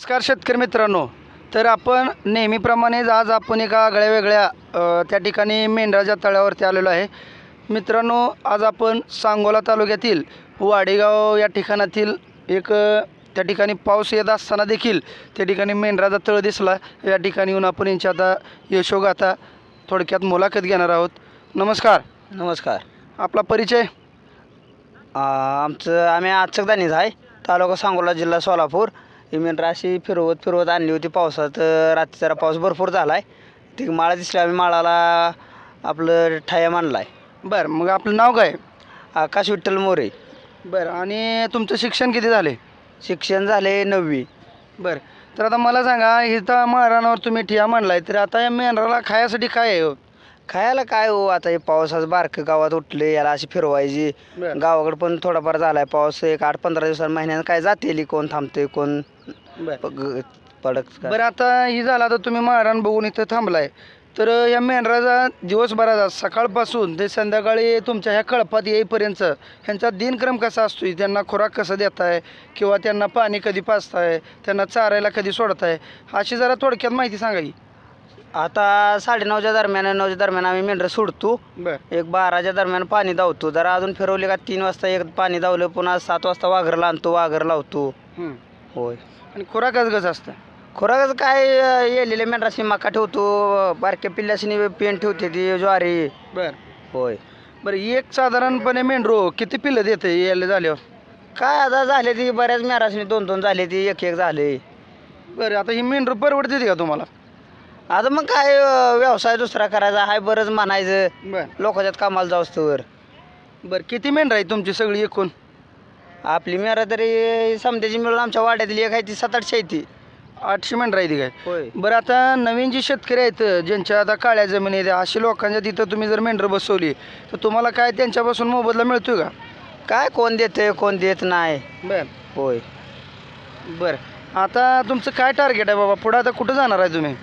नमस्कार शेतकरी मित्रांनो. तर आपण नेहमीप्रमाणेच आज आपण एका आगळ्या वेगळ्या त्या ठिकाणी मेंढराच्या तळ्यावरती आलेलो आहे. मित्रांनो आज आपण सांगोला तालुक्यातील वाडेगाव या ठिकाणातील एक त्या ठिकाणी पाऊस येत असताना देखील त्या ठिकाणी मेंढराचा तळ दिसला. या ठिकाणी येऊन आपण यांची आता यशोगाथा थोडक्यात मुलाखत घेणार आहोत. नमस्कार. नमस्कार. आपला परिचय? आमचं आम्ही आचकदानीच आहे. तालुका सांगोला जिल्हा सोलापूर. ही मेंढरं अशी फिरवत फिरवत आणली होती पावसात. रात्री जरा पाऊस भरपूर झाला आहे ती माळा दिसली आम्ही माळाला आपलं ठाया मांडला आहे बरं मग आपलं नाव काय? आकाश विठ्ठल मोरे. बरं आणि तुमचं शिक्षण किती झाले? शिक्षण झाले नववी. बरं तर आता मला सांगा इथं महाराणावर तुम्ही ठिया मांडलाय तर आता या मेंढराला खायासाठी काय आहे हो? खायला काय हो आता हे पावसाचं बारकं गावात उठले याला अशी फिरवायची. बरं. गावाकडे पण थोडाफार झालाय पाऊस एक आठ पंधरा दिवसात महिन्यानं काय जाते कोण थांबते कोण बरं. पग- पडक बरं आता ही झाला तर तुम्ही महाराण बघून इथं थांबलाय. तर या मेंढराचा दिवसभराचा सकाळपासून ते संध्याकाळी तुमच्या ह्या कळपात येईपर्यंत ह्यांचा दिनक्रम कसा असतो? त्यांना खुराक कसं देताय? किंवा त्यांना पाणी कधी पाजताय? त्यांना चारायला कधी सोडताय? अशी जरा थोडक्यात माहिती सांगा की. आता साडेनऊच्या दरम्यान नऊच्या दरम्यान आम्ही मेंढरं सोडतो. बरं. एक बाराच्या दरम्यान पाणी धावतो. जरा अजून फिरवले का तीन वाजता एक पाणी धावलं पुन्हा सात वाजता वाघरला आणतो वाघर लावतो. हं. होय. आणि खुराकच कसं असतं? खोराकच काय अं, येलेले मेंढराशी मका ठेवतो बारक्या पिल्ल्याशी पेन ठेवते ती ज्वारी. बरं. होय. बरं एक साधारणपणे मेंढरो किती पिल्लं देते यायला झाल्यावर? काय आता झाले ती बऱ्याच मेंढराशी दोन दोन झाले ती एक एक झाले. बरं आता ही मेंढर परवडते का तुम्हाला? आता मग काय अं, व्यवसाय दुसरा करायचा हाय बरंच म्हणायचं. बरं. लोकांच्यात कामाला जाऊस तर बरं किती मेंढर आहे तुमची सगळी एकूण? आपली मेरा तरी समजायची मिळून आमच्या वाड्यातली एक आहे ती सात आठशे आहे ती. आठशे मेंढर आहे ती काय? होय. बरं आता नवीन जी शेतकरी आहेत ज्यांच्या आता काळ्या जमिनी आहेत अशी लोकांच्या तिथं तुम्ही जर मेंढर बसवली तर तुम्हाला काय त्यांच्यापासून मोबदला मिळतोय का? काय कोण देते कोण देत नाही. बरं. होय. बरं आता तुमचं काय टार्गेट आहे बाबा? पुढं आता कुठं जाणार आहे तुम्ही?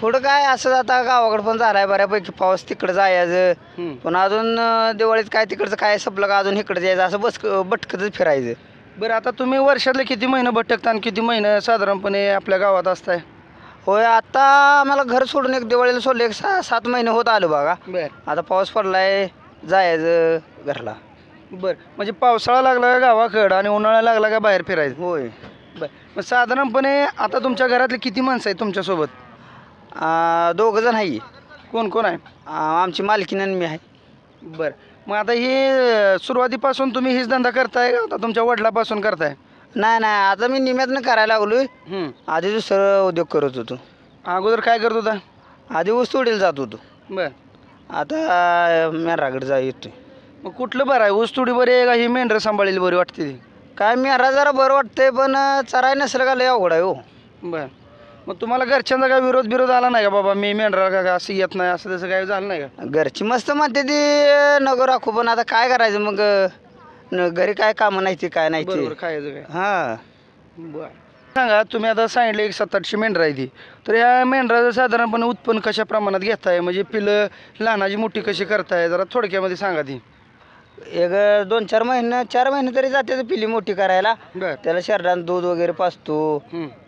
पुढं काय असं आता गावाकडं पण झालाय बऱ्यापैकी. पाऊस तिकडं जायचं. पण अजून अं, दिवाळीत काय तिकडचं काय संपलं का अजून इकडं जायचं असं बस बटकतच फिरायचं. बरं आता तुम्ही वर्षातले किती महिने भटकता आणि किती महिने साधारणपणे आपल्या गावात असताय? होय आता आम्हाला घर सोडून एक दिवाळीला सोडलं एक सहा सात महिने होत आलो बघा. बरं. आता पाऊस पडलाय जायचं घरला. बरं म्हणजे पावसाळा लागला का गावाकडं आणि उन्हाळा लागला का बाहेर फिरायचं? होय. बरं मग साधारणपणे आता तुमच्या घरातले किती माणसं आहेत तुमच्यासोबत? अं, दोघं जण आहे. कोण कोण आहे? आमची मालकीन आणि मी आहे. बरं. मग आता हे सुरुवातीपासून तुम्ही हीच धंदा करताय का आता तुमच्या वडिलापासून करताय? नाही नाही. आता मी निम्यातनं करायला लागलोय. हं. आधी दुसरं उद्योग करत होतो. अगोदर काय करत होता? आधी ऊस तोडीला जात होतो. बरं. आता मेराकडे जा येतोय. मग कुठलं बरं आहे? ऊस तुडी बरी आहे का? ही मेंढरं सांभाळलेली बरी वाटते? ती काय मेरा जरा बरं वाटतंय पण चराय नसलं का लय अवघड आहे हो. बरं. मग तुम्हाला घरच्यांचा काय विरोध बिरोध आला नाही का बाबा? मी मेंढरा का असं येत नाही असं तसं काय झालं नाही का? घरची मस्त म्हणते ती नको राखू पण आता काय करायचं मग? न- घरी काय कामं नाही ती काय नाही बरोबर ती खायचं काय? हां. बरं. सांगा तुम्ही आता सांगितलं एक सात आठशे मेंढरं आहे ती. तर ह्या मेंढराचं साधारणपणे उत्पन्न कशा प्रमाणात घेताय? म्हणजे पिलं लहानाची मोठी कशी करताय? जरा थोडक्यामध्ये सांगा ती. एक दोन चार महिने चार महिने तरी जाते पिली मोठी करायला. बर. त्याला शरीरात दूध वगैरे पाचतो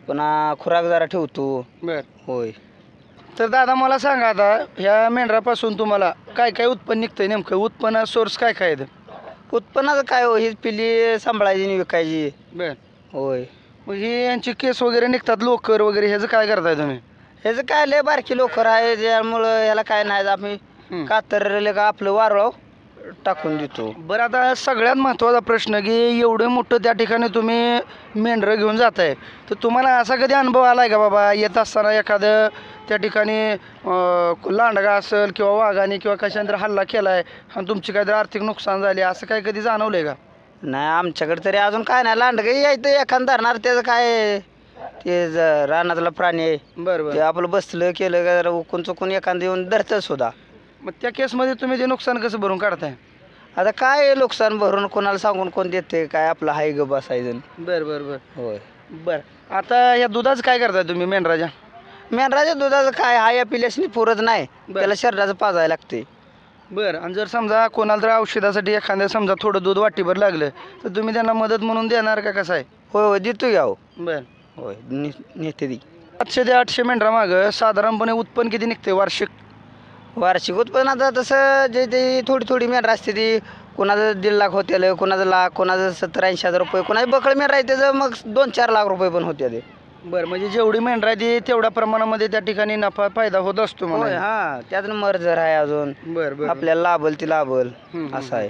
पुन्हा खुराक जरा ठेवतो. बर. होय. तर दादा मला सांगा आता ह्या मेंढरापासून तुम्हाला काय काय उत्पन्न निघतंय नेमकं? उत्पन्न सोर्स काय काय आहे उत्पन्नाचं काय हो हीच पिली सांभाळायची आणि विकायची. बर. होय. मग हे यांचे केस वगैरे निघतात लोकर वगैरे ह्याचं काय करताय तुम्ही? ह्याचं काय लय बारकी लोकर आहे त्यामुळं ह्याला काय नाही आम्ही हं. कातरले का आपलं वारळ टाकून देतो. बरं आता सगळ्यात महत्त्वाचा प्रश्न की एवढं मोठं त्या ठिकाणी तुम्ही मेंढरं घेऊन जाताय तर तुम्हाला असा कधी अनुभव आलाय का बाबा? येत असताना एखादं त्या ठिकाणी लांडगा असेल किंवा वाघाने किंवा कशाने हल्ला केलाय आणि तुमची काहीतरी आर्थिक नुकसान झाले असं काय कधी जाणवलंय का? नाही आमच्याकडे तरी अजून काय नाही. लांडगं यायचं एखादं धरणार त्याचं काय? ते रानातला प्राणी आहे. बरं बरं. आपलं बसलं केलं का जरा उकून चुकून एखादं येऊन धरतं सुद्धा. मग त्या केसमध्ये तुम्ही ते नुकसान कसं भरून काढताय? आता काय नुकसान भरून कोणाला सांगून कोण देते? काय आपलं हाय ग बसायचं? बरं बरं बरं. होय. बरं. आता या दुधाचं काय करताय तुम्ही मेंढराच्या मेंढराच्या दुधाचं काय? हाय या पिल्याशी पुरत नाही. त्याला शरीराचं पाजायला लागते. बरं. आणि जर समजा कोणाला तर औषधासाठी एखाद्या समजा थोडं दूध वाटीभर लागलं तर तुम्ही त्यांना मदत म्हणून देणार का कसं आहे? होय होय. देतो घ्या हो बरं. होय. ने नेते ती सातशे ते आठशे मेंढरा मागं साधारणपणे उत्पन्न किती निघते वार्षिक? वार्षिक उत्पन्न आता तसं जे ते थोडी थोडी मेंढर असते ती कोणाचं दीड लाख होते कोणाचं लाख कोणाचं सत्तर ऐंशी हजार रुपये कोणाचं बकळ मेंढर आहे त्याचं मग दोन चार लाख रुपये पण होते ते बरं म्हणजे जेवढी मेंढरा आहे ती तेवढ्या प्रमाणामध्ये त्या ठिकाणी नफा फायदा होत असतो होय हा त्यातून मर्जर आहे अजून बरं बरं. आपल्याला लाभल ती लाभल हम्म, असं आहे.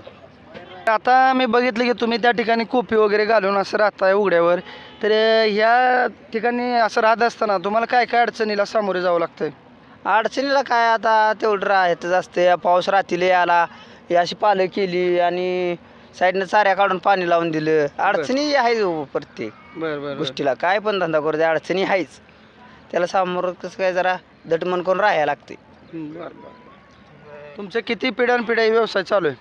आता मी बघितलं की तुम्ही त्या ठिकाणी कोपी वगैरे घालून असं राहताय उघड्यावर तर ह्या ठिकाणी असं राहत असताना तुम्हाला काय काय अडचणीला सामोरे जावं लागतंय? अडचणीला काय आता तेवढं राहतच असते. पाऊस रात्रीला आला ही अशी पालं केली आणि साईडनं चाऱ्या काढून पाणी लावून दिलं. अडचणी आहे हो प्रत्येक बरं बरं गोष्टीला. काय पण धंदा करू द्या अडचणी आहेच. त्याला सामोरं कसं काय जरा दटमन करून राहायला लागते बरं बरं तुमचं किती पिढ्यानपिढ्या हे व्यवसाय चालू आहे?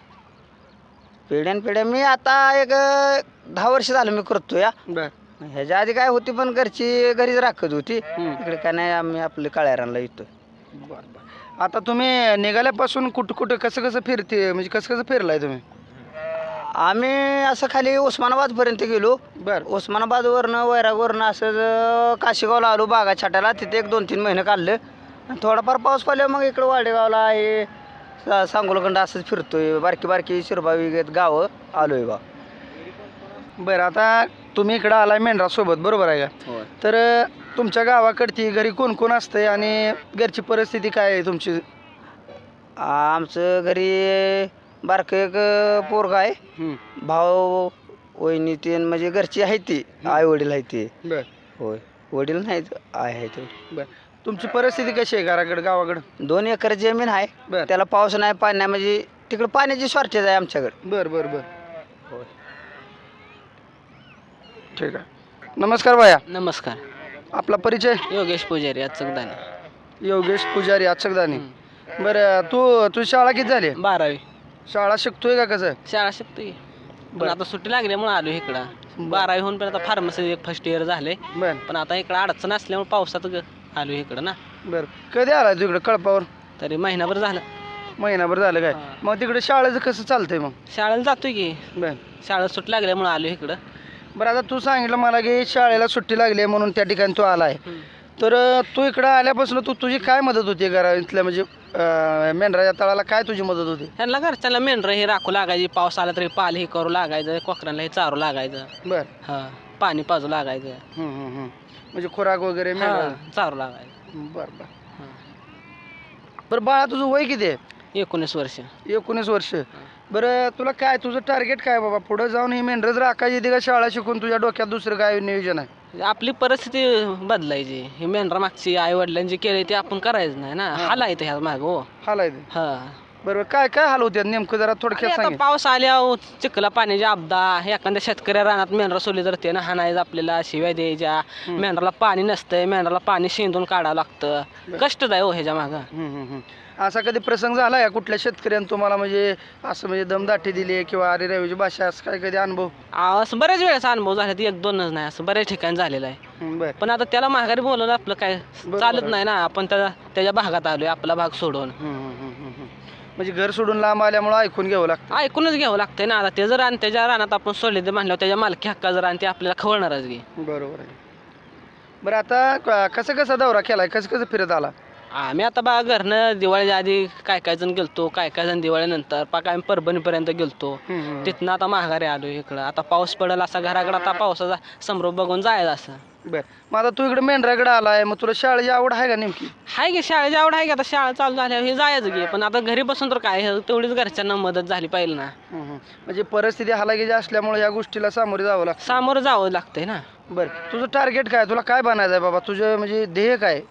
पिढ्यान पिढ्या मी आता एक अं, दहा वर्ष झालं मी करतो या. बरं. ह्याच्या आधी काय होती पण घरची घरीच राखत होती. इकडे काय नाही आम्ही आपले काळ्यारांना येतो बरं बरं. आता तुम्ही निघाल्यापासून कुठं कुठं कसं कसं फिरते? म्हणजे कसं कसं फिरलाय तुम्ही? आम्ही असं खाली उस्मानाबादपर्यंत गेलो. बरं. उस्मानाबादवरनं वैरागवरनं असं ज- काशीगावला आलो बागा छाट्याला तिथे एक दोन तीन महिने काढलं. आणि थोडाफार पाऊस पडल्यावर मग इकडं वाडेगावला हे सा- सांगोलखंड असंच फिरतोय. बारकी बारकी शिरबावी घेत गावं आलोय बा. बरं आता तुम्ही इकडं आलाय मेंढरासोबत बरोबर आहे का? तर तुमच्या गावाकडची घरी कोण कोण असतंय आणि घरची परिस्थिती काय आहे तुमची? आमचं घरी बारकं एक पोरगा आहे. हं, भाऊ वहिनी ते म्हणजे घरची आहे ती. आई वडील आहे ते. बरं. होय. वडील नाहीत आई आहे ते. बरं. तुमची परिस्थिती कशी आहे घराकडं गावाकडं? दोन एकर जमीन आहे. बरं. त्याला पाऊस नाही पाणी नाही म्हणजे तिकडं पाण्याची शॉर्टेज आहे आमच्याकडे. बरं बरं बरं. होय. ठीक आहे. नमस्कार बाया नमस्कार. आपला परिचय? योगेश पुजारी अचकदाने. योगेश पुजारी अचकदानी. बरं तू तुझी शाळा किती झाली? बारावी. शाळा शिकतोय का कसं? शाळा शिकतोय. पण बरं. आता सुट्टी लागल्यामुळे आलो इकडं. बारावी होऊन पण आता फार्मसी एक फर्स्ट इयर झाले बरं. पण आता इकडं अडचण असल्यामुळे पावसात ग- आलो इकडं ना. बरं. कधी आला तू इकडं कळपावर? तरी महिनाभर झालं. महिनाभर झालं काय. मग तिकडे शाळेचं कसं चालतंय मग? शाळेला जातोय की. बरं. शाळेत सुट्टी लागल्यामुळे आलो इकडं. बरं आता तू सांगितलं मला की शाळेला सुट्टी लागली आहे म्हणून त्या ठिकाणी तू आला आहे तर तू इकडं आल्यापासून तू तुझी काय मदत होती घरा इथल्या म्हणजे अं, मेंढराच्या तळाला काय तुझी मदत होती? ह्यांना घरच्यांना मेंढरं हे राखू लागायची पाऊस आला तरी पाल हे करू लागायचं कोकरांना हे चारू लागायचं. बरं. हा पाणी पाजू लागायचं. म्हणजे खुराक वगैरे मेंढरा? हा, चारू लागायचं. बरं बरं. हा. बरं बाळा तुझं वय किती आहे? एकोणीस वर्ष. एकोणीस वर्ष. बरं तुला काय तुझं टार्गेट काय बाबा? पुढं जाऊन ही मेंढरच राखायची येते का शाळा शिकून तुझ्या डोक्यात दुसरं काय नियोजन आहे? आपली परिस्थिती बदलायची. हे मेंढरा मागची आई वडिलांनी जे केले ते आपण करायचं नाही ना. हालायचं ह्या माग हो. हालाय ते हा. बरोबर काय काय हाल होते नेमकं? जरा थोडक्यात आता सांग. पाऊस आल्यावर चिखला पाण्याची आपदा एखाद्या शेतकऱ्या रानात मेंढरा सोडली तर त्यानं हाणायचं आपल्याला शिव्या द्यायच्या. मेंढराला पाणी नसतंय मेंढराला पाणी शेंदून काढावं लागतं. कष्टच आहे हो ह्याच्या मागं. हम्म, हम्म, हम्म. असा कधी प्रसंग झाला का कुठल्या शेतकऱ्यानं तुम्हाला म्हणजे असं म्हणजे दमदाटी दिली किंवा अरे रवीची भाषा असं काय कधी अनुभव? आ, असं बऱ्याच वेळेचा अनुभव झाला ते एक दोनच नाही असं बऱ्याच ठिकाणी झालेलं आहे. बरं. पण आता त्याला माघारी बोलवलं आपलं काय चालत नाही ना आपण त्या त्याच्या भागात आलोय आपला भाग सोडून. म्हणजे घर सोडून लांब आल्यामुळं ऐकून घ्यावं लागतं. ऐकूनच घ्यावं लागतंय ना आता ते जर आणि त्याच्या रानात आपण सोडले ते म्हणल्यावर त्याच्या मालकी हक्का जर आणि ते आपल्याला खवळणारच घे बरोबर आहे. बरं आता क- कसं कसा दौरा केलाय? कसं कसं फिरत आला? आम्ही आता बा घरनं दिवाळीच्या आधी काय काय जण गेलतो काय काय जण दिवाळीनंतर पाक आम्ही परभणीपर्यंत गेलतो. तिथनं आता माघारी आलो इकडं. आता पाऊस पडेल असा घराकडे आता पावसाचा संभ्रम बघून जायचं असं. बरं. मग आता तू इकडे मेंढराकडे आलाय मग तुला शाळेची आवड आहे का नेमकी? हाय की शाळेची आवड आहे की आता शाळा चालू झाल्यावर हे जायचं की. पण आता घरी बसून तर काय हे तेवढीच घरच्यांना मदत झाली पाहिजे ना. म्हणजे परिस्थिती हालाकीची असल्यामुळे या गोष्टीला सामोरे जावं लागतं. सामोरं जावं लागतंय ना. बरं. तुझं टार्गेट काय? तुला काय बनायचं आहे बाबा? तुझं म्हणजे ध्येय काय?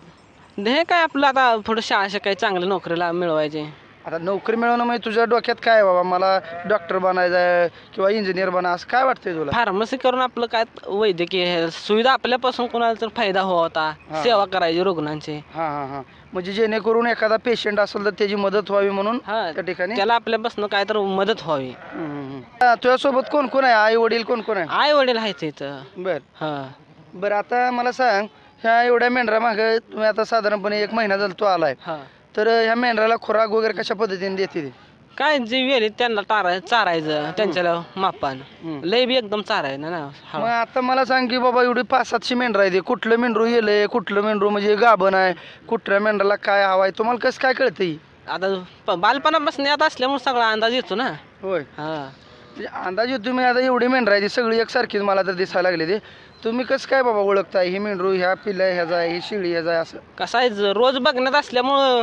हे काय आपलं आता थोडं शाळा शिकाय चांगल्या नोकरीला मिळवायचे. आता नोकरी मिळवणं म्हणजे तुझ्या डोक्यात काय आहे बाबा? मला डॉक्टर बनायचं आहे किंवा इंजिनियर बना असं काय वाटतंय तुला? फार्मसी करून आपलं काय वैद्यकीय हे सुविधा आपल्यापासून कोणाला तर फायदा होता. सेवा करायची रुग्णांची. हां हां हां. म्हणजे जेणेकरून एखादा पेशंट असेल तर त्याची मदत व्हावी म्हणून हा त्या ठिकाणी? त्याला आपल्यापासून काय तर मदत व्हावी. हम्म, हम्म, हम्म. हा, तुझ्यासोबत कोण कोण आहे? आई वडील कोण कोण आहे? आई वडील आहेत इथं. बर. हा. बरं आता मला सांग ह्या एवढ्या मेंढरा मागे तुम्ही आता साधारणपणे एक महिना झाला तू आलाय. हा. तर ह्या मेंढराला खुराक वगैरे कशा पद्धतीने देते ती? काय जे वेळेत त्यांना टाराय चारायचं त्यांच्या मापान. लय बी एकदम चारायचं ना मग. आता मला सांग की बाबा एवढी पाच सातशे मेंढर आहे ते कुठलं मेंढरू गेलंय कुठलं मेंढरू म्हणजे गाभण आहे कुठल्या मेंढराला काय हवं आहे तुम्हाला कसं काय कळतंय आता प- बालपणापासून यात असल्यामुळे सगळा अंदाज येतो ना. होय. हा. म्हणजे अंदाजे तुम्ही आता एवढी मेंढर आहे ती सगळी एकसारखीच मला तर दिसायला लागले ते. तुम्ही कसं काय बाबा ओळखताय? ही मेंढरू ह्या पिल्ल्या ह्याचा आहे ही शिळी ह्याचा आहे असं? कसं आहे ज- रोज बघण्यात असल्यामुळं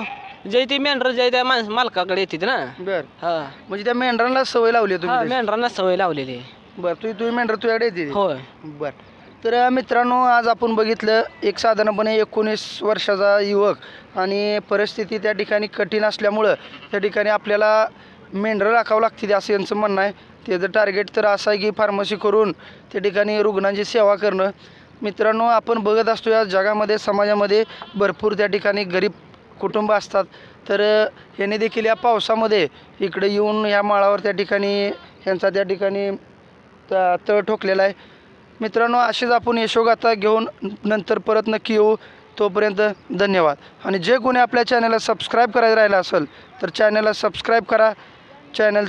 जे ती मेंढर जे त्या माणस मालकाकडे येते ना. बर. हा. म्हणजे त्या मेंढरांना सवय लावली आहे हा, तुम्ही? मेंढरांना सवय लावलेली आहे. बर तुम्ही तुम्ही मेंढर तुझ्याकडे येते होय. बर. तर अ, मित्रांनो आज आपण बघितलं एक साधारणपणे एकोणीस वर्षाचा युवक आणि परिस्थिती त्या ठिकाणी कठीण असल्यामुळं त्या ठिकाणी आपल्याला मेंढरं राखावं लागते असं यांचं म्हणणं आहे. त्याचं टार्गेट तर असं आहे की फार्मसी करून त्या ठिकाणी रुग्णांची सेवा करणं. मित्रांनो आपण बघत असतो या जगामध्ये समाजामध्ये भरपूर त्या ठिकाणी गरीब कुटुंब असतात. तर याने देखील या पावसामध्ये इकडे येऊन या माळावर त्या ठिकाणी यांचा त्या ठिकाणी तळ ठोकलेला आहे. मित्रांनो अशीच आपण यशोगाथा घेऊन नंतर परत नक्की येऊ. तोपर्यंत धन्यवाद. आणि जे कोणी आपल्या चॅनलला सबस्क्राईब करायचं राहिलं असेल तर चॅनलला सबस्क्राईब करा. चॅनल